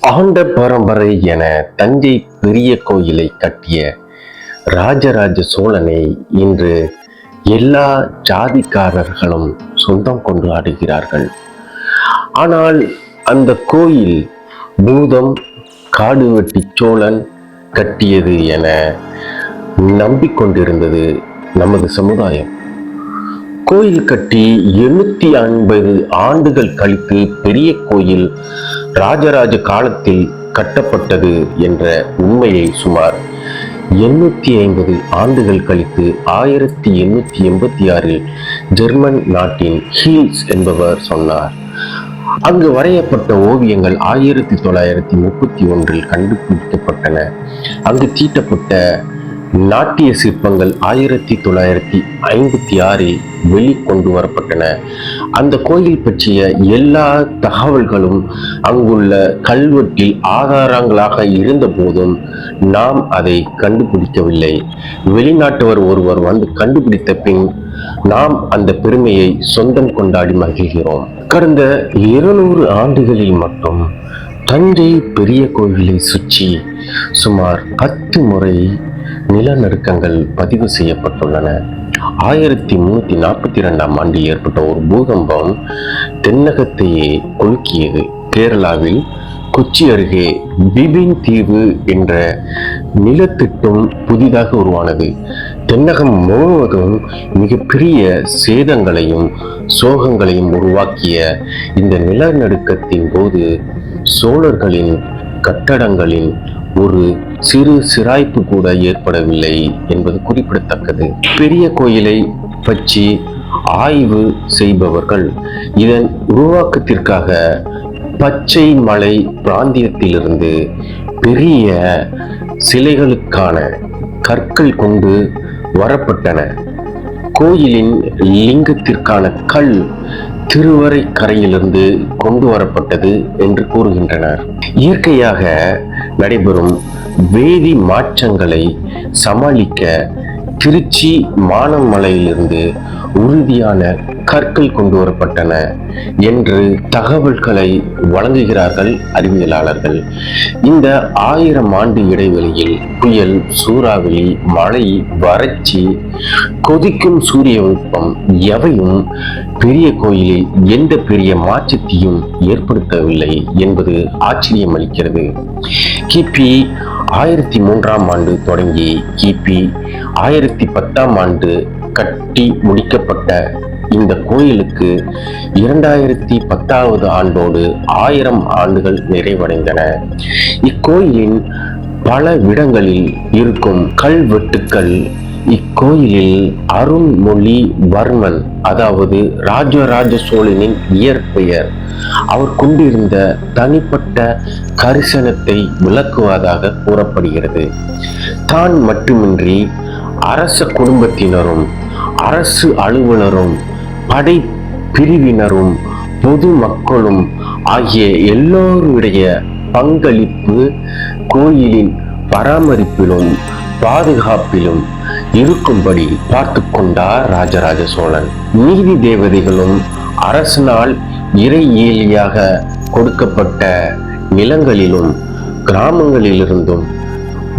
ஆண்ட பரம்பரை என தஞ்சை பெரிய கோயிலை கட்டிய ராஜராஜ சோழனை இன்று எல்லா ஜாதிக்காரர்களும் சொந்தம் கொண்டாடுகிறார்கள் ஆனால் அந்த கோயில் பூதம் காடுவெட்டி சோழன் கட்டியது என நம்பிக்கொண்டிருந்தது நமது சமுதாயம். கோயில் கட்டி எழுநூத்தி ஐம்பது ஆண்டுகள் கழித்து பெரிய கோயில் ராஜராஜ காலத்தில் கட்டப்பட்டது என்ற உண்மையை சுமார் எண்ணூத்தி ஐம்பது ஆண்டுகள் கழித்து ஆயிரத்தி எண்ணூத்தி எண்பத்தி ஆறில் ஜெர்மன் நாட்டின் ஹீல்ஸ் என்பவர் சொன்னார். அங்கு வரையப்பட்ட ஓவியங்கள் ஆயிரத்தி தொள்ளாயிரத்தி முப்பத்தி ஒன்றில் கண்டுபிடிக்கப்பட்டன. அங்கு தீட்டப்பட்ட நாட்டிய சிற்பங்கள் ஆயிரத்தி தொள்ளாயிரத்தி ஐம்பத்தி ஆறில் வெளிக்கொண்டு வரப்பட்டன. அந்த கோயில் பற்றிய எல்லா தகவல்களும் அங்குள்ள கல்வெட்டில் ஆதாரங்களாக இருந்த போதும் நாம் அதை கண்டுபிடிக்கவில்லை. வெளிநாட்டவர் ஒருவர் வந்து கண்டுபிடித்த பின் நாம் அந்த பெருமையை சொந்தம் கொண்டாடி மகிழ்கிறோம். கடந்த இருநூறு ஆண்டுகளில் மட்டும் தஞ்சை பெரிய கோவிலை சுற்றி சுமார் பத்து முறை நிலநடுக்கங்கள் பதிவு செய்யப்பட்டுள்ளன. ஆயிரத்தி முன்னூற்றி நாற்பத்தி ரெண்டாம் ஆண்டு ஏற்பட்ட ஒரு பூகம்பம் தென்னகத்தையே கொலுக்கியது. கேரளாவில் கொச்சி அருகே பிபின் தீவு என்ற நிலத்திட்டம் புதிதாக உருவானது. தென்னகம் முழுவதும் மிகப்பெரிய சேதங்களையும் சோகங்களையும் உருவாக்கிய இந்த நிலநடுக்கத்தின் போது சோழர்களின் கட்டடங்களின் ஒரு சிறு சிராய்ப்பு கூட ஏற்படவில்லை என்பது குறிப்பிடத்தக்கது. பெரிய கோயிலை பற்றி ஆய்வு செய்பவர்கள் இதன் உருவாக்கத்திற்காக பச்சை மலை பிராந்தியத்திலிருந்து பெரிய சிலைகளுக்கான கற்கள் கொண்டு வரப்பட்டன. கோயிலின் லிங்கத்திற்கான கல் திருவரை கரையிலிருந்து கொண்டு வரப்பட்டது என்று கூறுகின்றனர். இயற்கையாக நடைபெறும் வேதி மாற்றங்களை சமாளிக்க திருச்சி மானமலையிலிருந்து உறுதியான கற்கள் கொண்டு வரப்பட்டன என்று தகவல்களை வழங்குகிறார்கள் அறிவியலாளர்கள். இந்த ஆயிரம் ஆண்டு இடைவெளியில் புயல் சூறாவளி மழை வறட்சி கொதிக்கும் சூரிய வெப்பம் எவையும் பெரிய கோயிலில் எந்த பெரிய மாற்றத்தையும் ஏற்படுத்தவில்லை என்பது ஆச்சரியம் அளிக்கிறது. கிபி ஆயிரத்தி மூன்றாம் ஆண்டு தொடங்கி கிபி ஆயிரத்தி ரெண்டாயிரத்தி பத்தாம் ஆண்டு கட்டி முடிக்கப்பட்ட இந்த கோயிலுக்கு இரண்டாயிரத்தி பத்தாவது ஆண்டோடு ஆயிரம் ஆண்டுகள் நிறைவடைந்தன. இக்கோயிலின் பல விடங்களில் இருக்கும் கல்வெட்டுக்கள் இக்கோயிலில் அருண்மொழிவர்மன் அதாவது ராஜராஜ சோழனின் இயற்பெயர் அவர் கொண்டிருந்த தனிப்பட்ட கரிசனத்தை விளக்குவதாக கூறப்படுகிறது. தான் மட்டுமின்றி அரச குடும்பத்தினரும் அரசு அலுவலரும் படை பிரிவினரும் பொது மக்களும் ஆகிய எல்லோருடைய பங்களிப்பு கோயிலின் பராமரிப்பிலும் பாதுகாப்பிலும் இருக்கும்படி பார்த்து கொண்டார் ராஜராஜ சோழன். நீதி தேவதைகளும் அரசனால் இறை ஏலியாக கொடுக்கப்பட்ட நிலங்களிலும் கிராமங்களிலிருந்தும்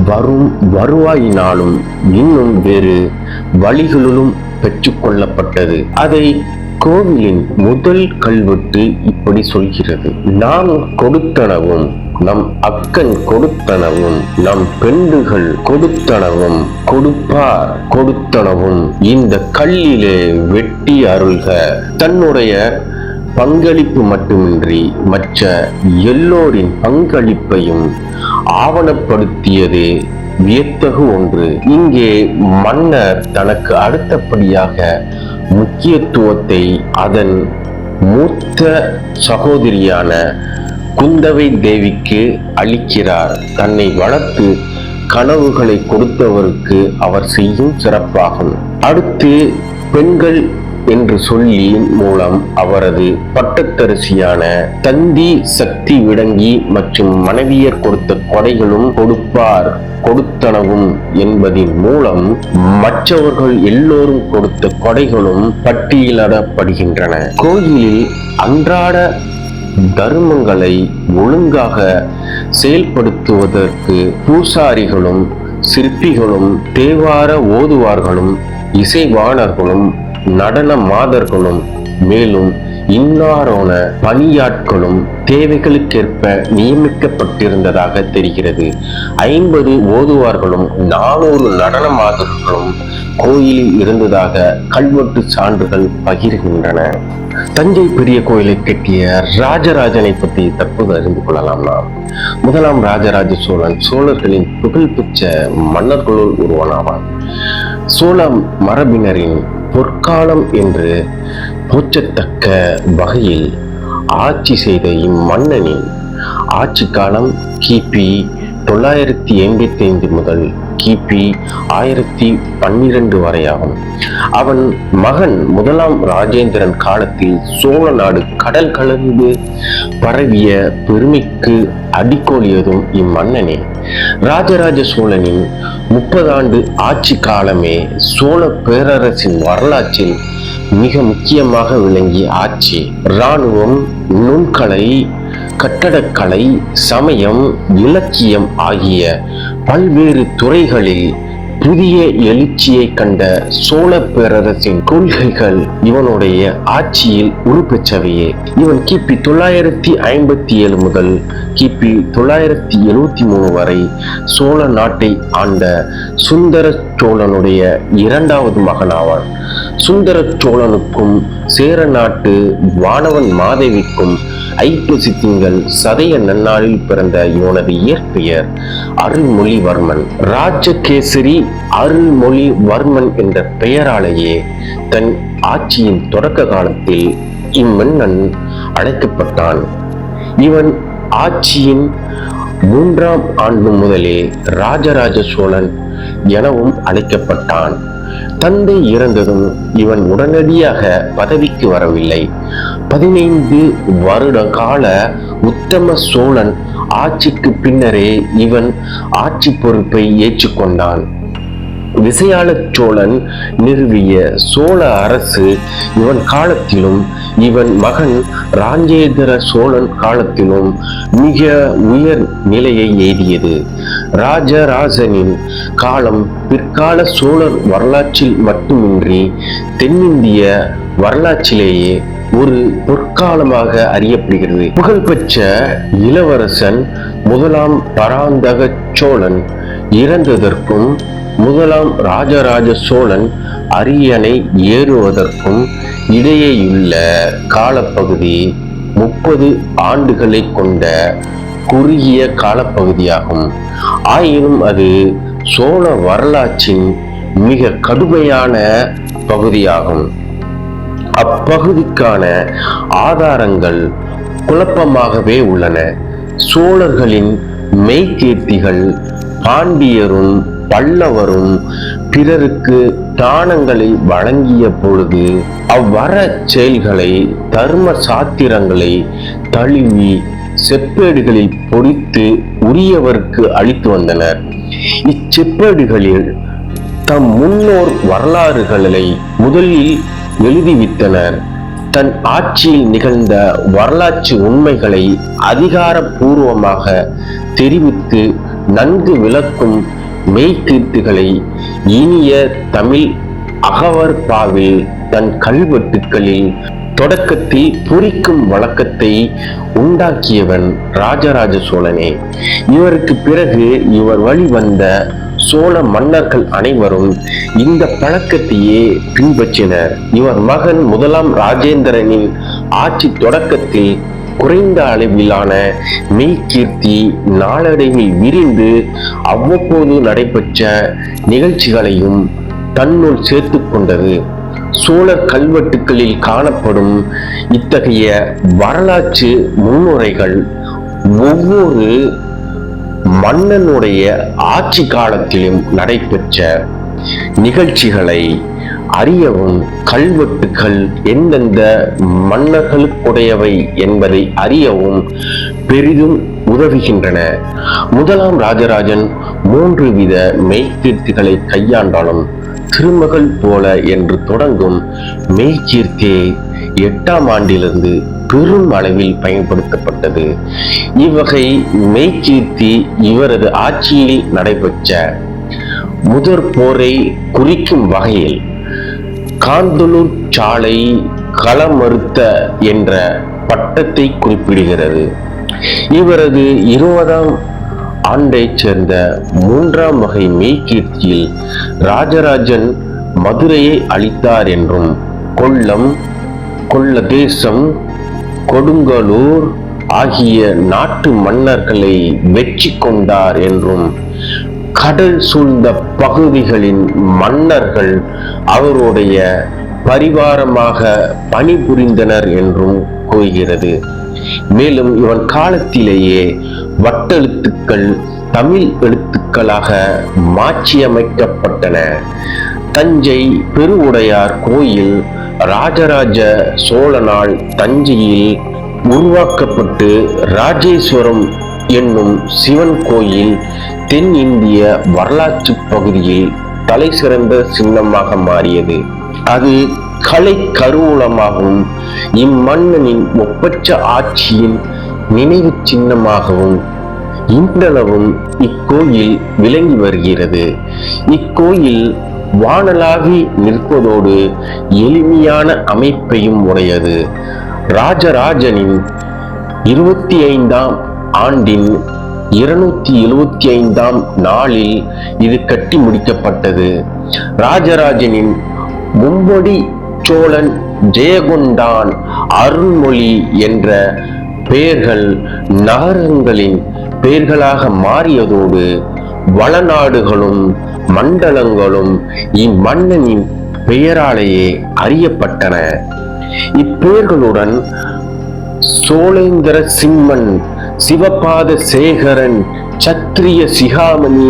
வரும் வருவாயினாலும் இன்னும் வேறு வழிகளிலும் பெற்றுக்கொள்ளப்பட்டது அதை கோவிலின் முதல் கல்வெட்டு இப்படி சொல்கிறது. நாம் கொடுத்தனவும் நம் அக்கன் கொடுத்தனவும் நம் பெண்டுகள் கொடுத்தனவும் கொடுப்பார் கொடுத்தனவும் இந்த கல்லிலே வெட்டி அருள்க. தன்னுடைய பங்களிப்பு மட்டுமின்றி மற்ற எல்லோரின் பங்களிப்பையும் ஆவணப்படுத்தியது வியத்தகு ஒன்று. இங்கே மன்னர் தனக்கு அடுத்தபடியாக முக்கியத்துவத்தை அதன் மூத்த சகோதரியான குந்தவை தேவிக்கு அளிக்கிறார். தன்னை வளர்த்து கனவுகளை கொடுத்தவருக்கு அவர் செய்யும் சிறப்பாகும். அடுத்து பெண்கள் என்று சொல்லி மூலம் அவரது பட்டத்தரிசியான தந்தி சக்தி விடங்கி மற்றும் மனைவியர் கொடுத்த கொடைகளும் கொடுப்பார் கொடுத்தனவும் என்பதின் மூலம் மற்றவர்கள் எல்லோரும் கொடுத்த கொடைகளும் பட்டியலிடப்படுகின்றன. கோயிலில் அன்றாட தர்மங்களை ஒழுங்காக செயல்படுத்துவதற்கு பூசாரிகளும் சிற்பிகளும் தேவார ஓதுவார்களும் இசைவாணர்களும் நடன மாதர்களும் மேலும் இன்னாரோன பணியாட்களும் தேவைகளுக்கேற்ப நியமிக்கப்பட்டிருந்ததாக தெரிகிறது. ஐம்பது ஓதுவார்களும் நானூறு நடன மாதர்களும் கோயிலில் இருந்ததாக கல்வெட்டு சான்றுகள் பகிர்கின்றன. தஞ்சை பெரிய கோயிலை கட்டிய ராஜராஜனை பற்றி தற்போது அறிந்து கொள்ளலாம் நாம். முதலாம் ராஜராஜ சோழன் சோழர்களின் புகழ்பெற்ற மன்னர்களுள் ஒருவனாவான். சோழ மரபினரின் பொற்காலம் என்று போற்றத்தக்க வகையில் ஆட்சி செய்த இம்மன்னனின் ஆட்சி காலம் கிபி தொள்ளாயிரத்தி எண்பத்தி ஐந்து முதல் கிபி ஆயிரத்தி பன்னிரண்டு வரையாகும். அவன் மகன் முதலாம் ராஜேந்திரன் காலத்தில் சோழ நாடு கடல் கலந்து பரவிய பெருமைக்கு அடிக்கோலியதும் இம்மன்னனே. ராஜராஜ சோழனின் முப்பதாண்டு ஆட்சி காலமே சோழ பேரரசின் வரலாற்றில் மிக முக்கியமாக விளங்கிய ஆட்சி. இராணுவம் நுண்கலை கட்டடக்கலை சமயம் இலக்கியம் ஆகிய பல்வேறு துறைகளில் புதிய எழுச்சியை கண்ட சோழ பேரரசின் கொள்கைகள் இவனுடைய ஆட்சியில் உருப்பெற்றவையே இவன் கிபி தொள்ளாயிரத்தி ஐம்பத்தி ஏழு முதல் கிபி தொள்ளாயிரத்தி எழுவத்தி மூணு வரை சோழ நாட்டை ஆண்ட சுந்தர சோழனுடைய இரண்டாவது மகனாவான். சுந்தர சோழனுக்கும் சேர நாட்டு வானவன் மாதேவிக்கும் ஐப்பசி திங்கள் சதய நன்னாளில் பிறந்த இவனது இயற்பெயர் அருள்மொழிவர்மன். ராஜகேசரி அருள்மொழிவர்மன் என்ற பெயராலேயே தன் ஆட்சியின் தொடக்க காலத்தில் இம்மன்னன் அழைக்கப்பட்டான். இவன் ஆட்சியின் மூன்றாம் ஆண்டு முதலே ராஜராஜ சோழன் எனவும் அழைக்கப்பட்டான். தந்தை இறந்ததும் இவன் உடனடியாக பதவிக்கு வரவில்லை. பதினைந்து வருட கால உத்தம சோழன் ஆட்சிக்கு பின்னரே இவன் ஆட்சி பொறுப்பை ஏற்றுக்கொண்டான். விசயால சோழன் நிறுவிய சோழ அரசு இவன் காலத்திலும் இவன் மகன் ராஜேந்திர சோழன் காலத்திலும் மிக உயர் நிலையை எய்தியது. ராஜராஜனின் காலம் பிற்கால சோழர் வரலாற்றில் மட்டுமின்றி தென்னிந்திய வரலாற்றிலேயே ஒரு பொற்காலமாக அறியப்படுகிறது. புகழ்பெற்ற இளவரசன் முதலாம் பராந்தக சோழன் இறந்ததற்கும் முதலாம் ராஜராஜ சோழன் அரியணை ஏறுவதற்கும் இடையேயுள்ள காலப்பகுதி முப்பது ஆண்டுகளை கொண்ட குறுகிய காலப்பகுதியாகும். ஆயினும் அது சோழ வரலாற்றின் மிக கடுமையான பகுதியாகும். அப்பகுதிக்கான ஆதாரங்கள் குழப்பமாகவே உள்ளன. சோழர்களின் மெய்கீர்த்திகள் பாண்டியரும் பல்லவரும் பிறருக்கு தானங்களை வழங்கிய பொழுது அவ்வர செயல்களை தர்ம சாத்திரங்களை தழுவி செப்பேடுகளில் பொறித்து உரியவருக்கு அளித்து வந்தனர். இச்செப்பேடுகளில் தம் முன்னோர் வரலாறுகளை முதலில் எழுதிவிட்டனர். தன் ஆட்சியில் நிகழ்ந்த வரலாற்று உண்மைகளை அதிகாரப்பூர்வமாக தெரிவித்து நன்கு விளக்கும் மெய்கீர்த்துகளை இனிய தமிழ் அகவற்பாவில் தன் கல்வெட்டுக்களில் தொடக்கத்தில் பொறிக்கும் வழக்கத்தை உண்டாக்கியவன் ராஜராஜ சோழனே. இவருக்கு பிறகு இவர் வழி வந்த சோழ மன்னர்கள் அனைவரும் இந்த பழக்கத்தையே பின்பற்றினர். இவர் மகன் முதலாம் ராஜேந்திரனின் ஆட்சி தொடக்கத்தில் குறைந்த அளவிலான மெய்கீர்த்தி நாளடைவில் விரிந்து அவ்வப்போது நடைபெற்ற நிகழ்ச்சிகளையும் தன்னுள் சேர்த்து கொண்டது. சோழர் கல்வெட்டுகளில் காணப்படும் இத்தகைய வரலாற்று முன்னுரைகள் ஒவ்வொரு மன்னனுடைய ஆட்சி காலத்திலும் நடைபெற்ற நிகழ்ச்சிகளை அறியவும் கல்வெட்டுகள் எந்தெந்த மன்னர்களுக்குடையவை என்பதை அறியவும் பெரிதும் உதவுகின்றன. முதலாம் ராஜராஜன் மூன்று வித மெய்கீர்த்திகளை கையாண்டாலும் திருமகள் போல என்று தொடங்கும் மெய்கீர்த்தியை எட்டாம் ஆண்டிலிருந்து பெரும் அளவில் பயன்படுத்தப்பட்டது. இவ்வகை மெய்கீர்த்தி இவரது ஆட்சியில் நடைபெற்ற முதற் போரை குறிக்கும் வகையில் காந்தலூர் சாலை களமறுத்த என்ற பட்டத்தை குறிப்பிடுகிறது. இவரது இருபதாம் ஆண்டைச் சேர்ந்த மூன்றாம் வகை மெய்கீர்த்தியில் ராஜராஜன் மதுரையை அளித்தார் என்றும் கொல்லம் கொல்லதேசம் கொடுங்கலூர் ஆகிய நாட்டு மன்னர்களை வெற்றி கொண்டார் என்றும் கடல் சூழ்ந்த பகுதிகளின் மன்னர்கள் அவருடைய பரிவாரமாக பணிபுரிந்தனர் என்றும் கூறுகிறது. மேலும் இவன் காலத்திலேயே வட்டெழுத்துக்கள் தமிழ் எழுத்துக்களாக மாற்றியமைக்கப்பட்டன. தஞ்சை பெருவுடையார் கோயில் ராஜராஜ சோழனால் தஞ்சையில் உருவாக்கப்பட்டு ராஜேஸ்வரம் என்னும் சிவன் கோயில் தென் இந்திய வரலாற்று பகுதியில் தலை சிறந்த சின்னமாக மாறியது. அது கலை கருவூலமாகவும் இம்மன்னனின் ஒப்பற்ற ஆட்சியின் நினைவு சின்னமாகவும் இன்றளவும் இக்கோயில் விளங்கி வருகிறது. இக்கோயில் வானலாவி நிற்பதோடு எளிமையான அமைப்பையும் உடையது. ராஜராஜனின் இருபத்தி ஐந்தாம் ஆண்டின் இருநூத்தி எழுவத்தி ஐந்தாம் நாளில் இது கட்டி முடிக்கப்பட்டது. ராஜராஜனின் மும்படி சோழன் ஜெயகுண்டான் அருள்மொழி என்ற பெயர்கள் நகரங்களின் பெயர்களாக மாறியதோடு வளநாடுகளும் மண்டலங்களும் இம்மன்னனின் பெயராலேயே அறியப்பட்டன. இப்பெயர்களுடன் சோழேந்திர சிம்மன் சிவபாத சேகரன் சத்திரிய சிகாமணி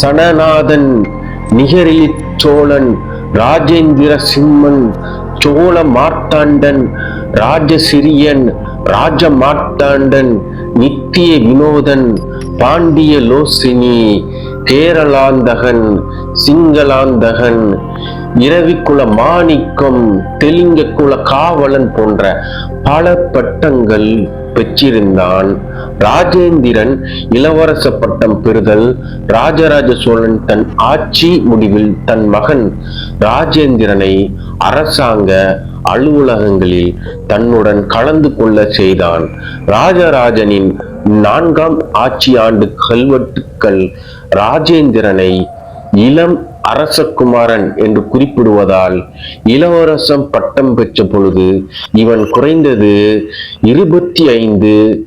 சனநாதன் நிகரிலி சோழன் ராஜேந்திர சிம்மன் சோழ மார்த்தாண்டன் ராஜசிரியன் ராஜ மார்த்தாண்டன் நித்திய வினோதன் பாண்டிய லோசினி கேரளாந்தகன் சிங்களாந்தகன் இரவிக்குல மாணிக்கம் தெலுங்க குல காவலன் போன்ற பல பட்டங்கள் பெற்றிருந்தான். ராஜேந்திரன் இளவரச பட்டம் பெறுதல். ராஜராஜ சோழன் தன் ஆட்சி முடிவில் தன் மகன் ராஜேந்திரனை அரசாங்க அலுவலகங்களில் தன்னுடன் கலந்து கொள்ள செய்தான். ராஜராஜனின் நான்காம் ஆட்சி ஆண்டு கல்வெட்டுக்கள் ராஜேந்திரனை இளம் அரசகுமாரன் என்று குறிப்பிடுவதால் இளவரசம் பட்டம் பெற்ற பொழுது இவன் குறைந்தது இருபத்தி ஐந்து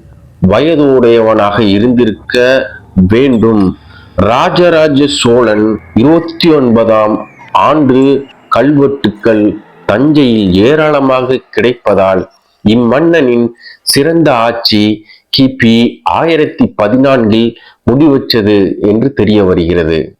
வயதுடையவனாக இருந்திருக்க வேண்டும். ராஜராஜ சோழன் இருபத்தி ஒன்பதாம் ஆண்டு கல்வெட்டுக்கள் தஞ்சையில் ஏராளமாக கிடைப்பதால் இம்மன்னனின் சிறந்த ஆட்சி கிபி ஆயிரத்தி பதினான்கில் முடிவுற்றது என்று தெரிய வருகிறது.